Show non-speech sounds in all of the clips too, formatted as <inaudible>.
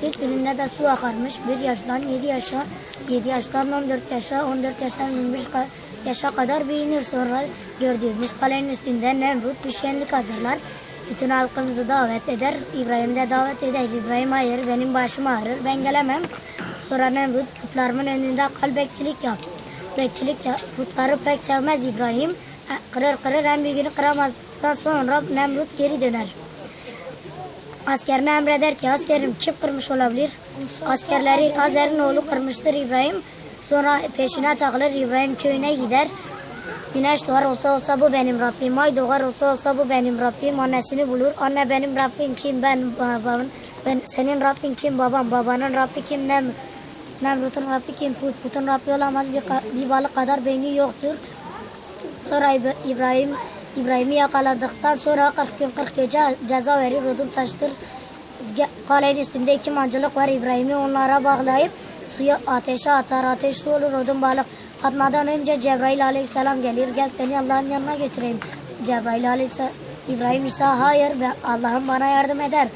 Süt gününde de su akarmış. 1 yaştan 7 yaşa, 7 yaştan 14 yaşa, 14 yaştan 25 ka- yaşa kadar büyünür. Sonra gördüğümüz kalenin üstünde Nemrut bir şenlik hazırlar. Bütün halkımızı davet eder. İbrahim de davet eder. İbrahim hayır benim başım ağrır. Ben gelemem. Sonra Nemrut putlarımın önünde kal bekçilik yap. Bekçilik yap. Putları pek sevmez İbrahim. Kırır kırır en büyüğünü kıramazdan sonra Nemrut geri döner. Askerine emreder ki askerim kim kırmış olabilir? Askerleri Azer'in oğlu kırmıştır İbrahim. Sonra peşine takılır İbrahim köyüne gider. Güneş doğar olsa olsa bu benim Rabbim. Ay doğar olsa olsa bu benim Rabbim. Annesini bulur. Anne benim Rabbim kim? Ben babam. Ben senin Rabbin kim? Babam. Babanın Rabbi kim? Nem Nemrut'un Rabbi kim? Put. Put'un Rabbi olamaz. Bir, bir balık kadar beyni yoktur. Sonra İb- İbrahim İbrahim'i yakaladıktan sonra 40 gün 40 gece ceza verir. Odun taştır. Kalenin üstünde iki mancılık var. İbrahim'i onlara bağlayıp suya ateşe atar. Ateş su olur odun balık. Atmadan önce Cebrail aleyhisselam gelir. Gel seni Allah'ın yanına götüreyim. Cebrail aleyhisselam İbrahim ise hayır Allah'ım bana yardım eder.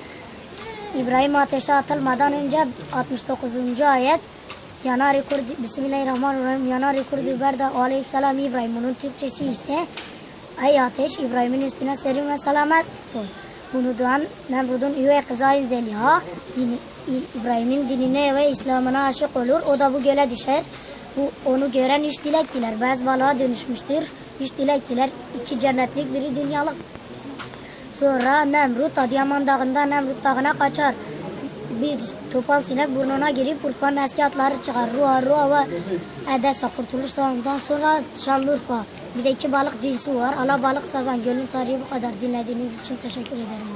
İbrahim ateşe atılmadan önce 69. ayet Yanari kurdi Bismillahirrahmanirrahim Yanari kurdi berda aleyhisselam İbrahim bunun Türkçesi ise Ey ateş İbrahim'in üstüne serin ve selamet ol. Bunu duyan Nemrud'un üvey kızı Zeliha İbrahim'in dinine ve İslam'ına aşık olur. O da bu göle düşer. Bu onu gören üç dilek diler. Beyaz balığa dönüşmüştür. Üç dilek diler. İki cennetlik biri dünyalık. Sonra Nemrut Adıyaman Dağı'nda Nemrut Dağı'na kaçar. Bir topal sinek burnuna girip Urfa'nın eski atları çıkar. Ruha, Ruha ve Edesa kurtulursa ondan sonra Şanlıurfa. Bir de iki balık cinsi var. Alabalık, sazan. Gölün tarihi bu kadar. Dinlediğiniz için teşekkür ederim.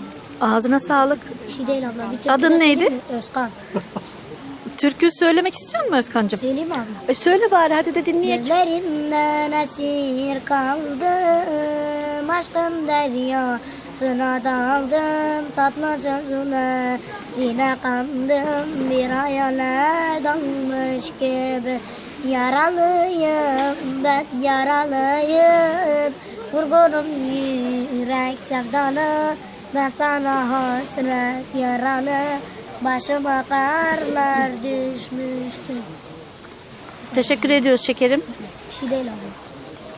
Ağzına sağlık. Bir şey değil abla. Bir Adın neydi? Özkan. <laughs> Türkü söylemek istiyor musun Özkan'cığım? Söyleyeyim mi abla? E söyle bari hadi de dinleyelim. Gözlerinden esir kaldım Aşkın deryasına daldım Tatlı sözlerine kandım Bir hayale dalmış gibi. Yaralıyım ben yaralıyım. Vurgunum yürek sevdalı. Ben sana hasret yaralı. Başıma karlar düşmüştü. Teşekkür ediyoruz şekerim. Bir şey değil abi.